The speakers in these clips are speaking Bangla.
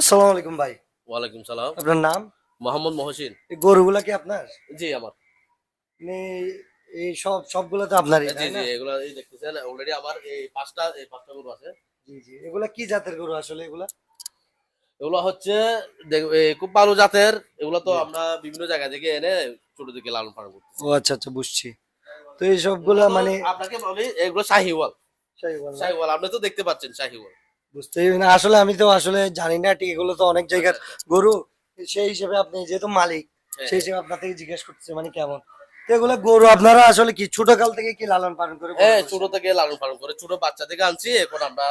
আসসালামু আলাইকুম ভাই। ওয়ালাইকুম সালাম। আপনার নাম? মোহাম্মদ মহসিন। এই গরুগুলা কি আপনার? জি আমার। মানে এই সব সবগুলো তো আপনারই জি জি এগুলা এই দেখতেছেন অলরেডি আমার এই পাঁচটা এই পাঁচটা গরু আছে। জি জি এগুলা কি জাতের গরু আসলে এগুলা? এগুলো হচ্ছে খুব ভালো জাতের। এগুলো তো আমরা বিভিন্ন জায়গা থেকে এনে ছোট থেকে লালন পালন করতেছি। ও আচ্ছা আচ্ছা বুঝছি। তো এই সবগুলা মানে আপনাকে বলি এগুলো শাহিওয়াল। শাহিওয়াল শাহিওয়াল আপনি তো দেখতে পাচ্ছেন শাহিওয়াল। বুঝতেই না। আসলে আমি তো আসলে জানি না ঠিক এগুলো তো অনেক জায়গার গরু। সেই হিসেবে আপনি যেহেতু মালিক হ্যাঁ। সেই হিসেবে আপনার থেকে জিজ্ঞেস করতেছে মানে কেমন? এগুলো গরু আপনারা আসলে কি ছোট কাল থেকে কি লালন পালন করে হ্যাঁ ছোট থেকে লালন পালন করে ছোট বাচ্চা থেকে আনছি এখন আমরা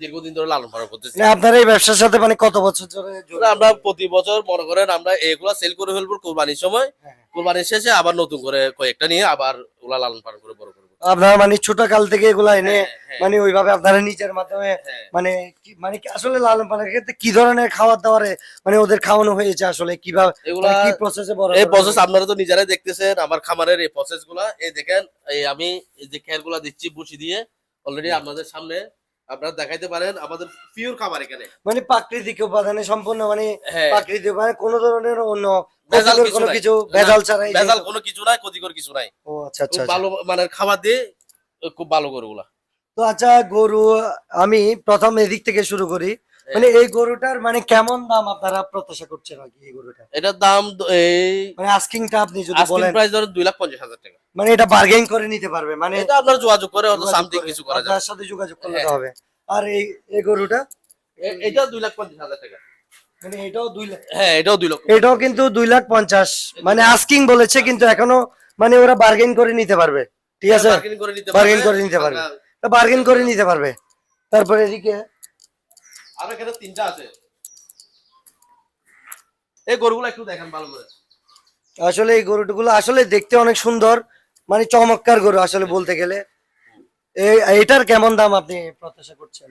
দীর্ঘদিন ধরে লালন পালন করতেছি। মানে আপনার এই ব্যবসার সাথে মানে কত বছর ধরে আমরা প্রতি বছর মনে করেন আমরা এগুলা সেল করে ফেলব কোরবানির সময়। হ্যাঁ। কোরবানির শেষে আবার নতুন করে কয়েকটা নিয়ে আবার ওগুলা লালন পালন করে বড় আপনারা মানে ছোট কাল থেকে এগুলা এনে হ্যাঁ, হ্যাঁ, মানে ওইভাবে আপনারা নিজের মাধ্যমে হ্যাঁ। মানে মানে আসলে লালন পালনের ক্ষেত্রে কি ধরনের খাবার দাবারে মানে ওদের খাওয়ানো হয়েছে আসলে? কীভাবে মানে কি প্রসেসে বড় এই প্রসেস আপনারা তো নিজেরাই দেখতেছেন আমার খামারের এই প্রসেসগুলা। এই দেখেন এই আমি এই যে খেয়ালগুলা দিচ্ছি বুঝি দিয়ে অলরেডি আপনাদের সামনে আপনারা দেখাইতে পারেন আমাদের পিওর খাবার এখানে। মানে প্রাকৃতিক উপাদানে সম্পূর্ণ মানে হ্যাঁ। প্রাকৃতিক মানে কোনো ধরনের অন্য ভেজাল কিছু নাই। কিছু ভেজাল ছাড়াই ভেজাল কোনো কিছু নাই ক্ষতিকর কিছু নাই। ও আচ্ছা আচ্ছা আচ্ছা। ভালো মানের খাবার দিয়ে খুব ভালো গরুগুলা। তো আচ্ছা গরু আমি প্রথম এদিক থেকে শুরু করি। হ্যাঁ। মানে এই গরুটার মানে কেমন দাম আপনারা প্রত্যাশা করছেন আর কি এই গরুটা এটার দাম এই মানে আস্কিংটা আপনি যদি বলেন। প্রাইস ধরেন দুই লাখ পঞ্চাশ হাজার টাকা। মানে এটা বার্গেন করে নিতে পারবে মানে এটা আপনার যোগাযোগ করে যোগাযোগ সামথিং কিছু করা যায়। আপনার সাথে যোগাযোগ করলে হ্যাঁ। হবে। আর এই এই গরুটা? এটা দুই লাখ পঞ্চাশ হাজার টাকা। মানে এটাও দুই লাখ হ্যাঁ এটাও দুই লক্ষ। এটাও কিন্তু দুই লাখ পঞ্চাশ। মানে আস্কিং বলেছে কিন্তু এখনও মানে ওরা বার্গেন করে নিতে পারবে। ঠিক আছে? বার্গেনিং করে নিতে বার্গেন করে নিতে পারবে। বার্গেন করে নিতে পারবে। তারপরে এদিকে আর এখানে তিনটা আছে। এই গরুগুলো একটু দেখেন ভালো করে। আসলে এই গরুগুলো আসলে দেখতে অনেক সুন্দর। মানে চমৎকার গরু আসলে বলতে গেলে। এই এটার কেমন দাম আপনি প্রত্যাশা করছেন?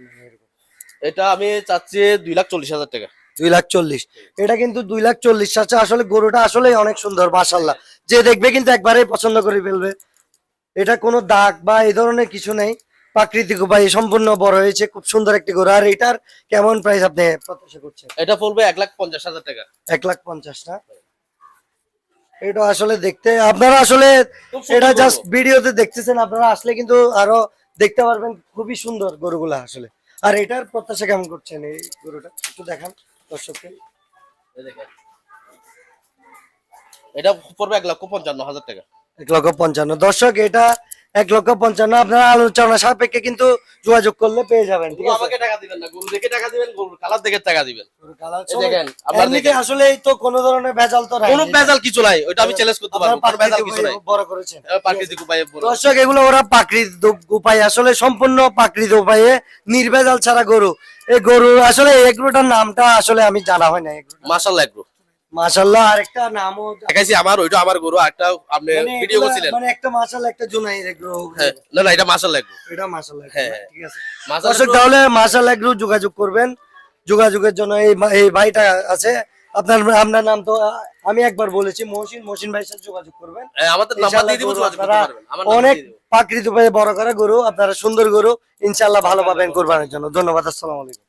এটা আমি চাচ্ছি দুই লাখ চল্লিশ হাজার টাকা। দুই লাখ চল্লিশ। এটা কিন্তু দুই লাখ চল্লিশ। আছে আসলে গরুটা আসলে অনেক সুন্দর মাসাল্লাহ যে দেখবে কিন্তু একবারেই পছন্দ করে ফেলবে। এটা কোনো দাগ বা এই ধরনের কিছু নেই। প্রাকৃতিক উপায়ে সম্পূর্ণ বড় হয়েছে খুব সুন্দর একটি গরু। আর এটার কেমন প্রাইস আপনি প্রত্যাশা করছেন? এটা পড়বে এক লাখ পঞ্চাশ হাজার টাকা। এক লাখ পঞ্চাশ না? এটা আসলে দেখতে আপনারা আসলে এটা। জাস্ট ভিডিওতে দেখতেছেন আপনারা আসলে কিন্তু আরও দেখতে পারবেন খুবই সুন্দর গরুগুলা আসলে। আর এটার প্রত্যাশা কেমন করছেন এই গরুটা? একটু দেখান। দর্শককে। এটা পড়বে এক লক্ষ পঞ্চান্ন হাজার টাকা। এক লক্ষ পঞ্চান্ন। দর্শক এটা এক লক্ষ পঞ্চান্ন। আপনারা আলোচনা সাপেক্ষে কিন্তু যোগাযোগ করলে পেয়ে যাবেন ঠিক আছে? আমাকে টাকা দিবেন না গরু দেখে টাকা দিবেন গরুর কালার দেখে টাকা দিবেন। গরুর কালার দেখেন আপনার আসলে তো কোনো ধরনের ভেজাল তো নাই কোনো ভেজাল কিছু নাই ওইটা আমি চ্যালেঞ্জ করতে পারব কোনো ভেজাল কিছু নাই। বড় করেছেন। প্রাকৃতিক উপায়ে বড়। দর্শক এগুলো ওরা প্রাকৃতিক উপায়ে আসলে সম্পূর্ণ প্রাকৃতিক উপায়ে নির্ভেজাল ছাড়া গরু। এই গরু আসলে এগুলোটার নামটা আসলে আমি জানা হয় না মাশাআল্লাহ এগ্রো। মাশাল্লাহ আরেকটা নামও দেখাইছি আমার ওইটা আমার গরু একটা আপনি মানে ভিডিও করছিলেন। মানে একটা মাশাল্লাহ একটা জুনাই এগুলো হ্যাঁ না না এটা মাশাআল্লাহ এগ্রো। এটা মাশাল্লাহ হ্যাঁ। ঠিক আছে। মাশাআল্লাহ তাহলে যোগাযোগ করবেন। যোগাযোগের জন্য এই ভাইটা আছে। আপনার আপনার নাম তো আমি একবার বলেছি মহসিন মহসিন ভাইয়ের সাথে যোগাযোগ করবেন। হ্যাঁ, আমাদের নাম্বার দিয়ে দিব যোগাযোগ করতে পারবেন। আমার অনেক। প্রাকৃতিক উপায়ে বড় করা গরু, আপনারা সুন্দর গরু ইনশাল্লাহ ভালো পাবেন কোরবানের জন্য। ধন্যবাদ, আসসালামু আলাইকুম।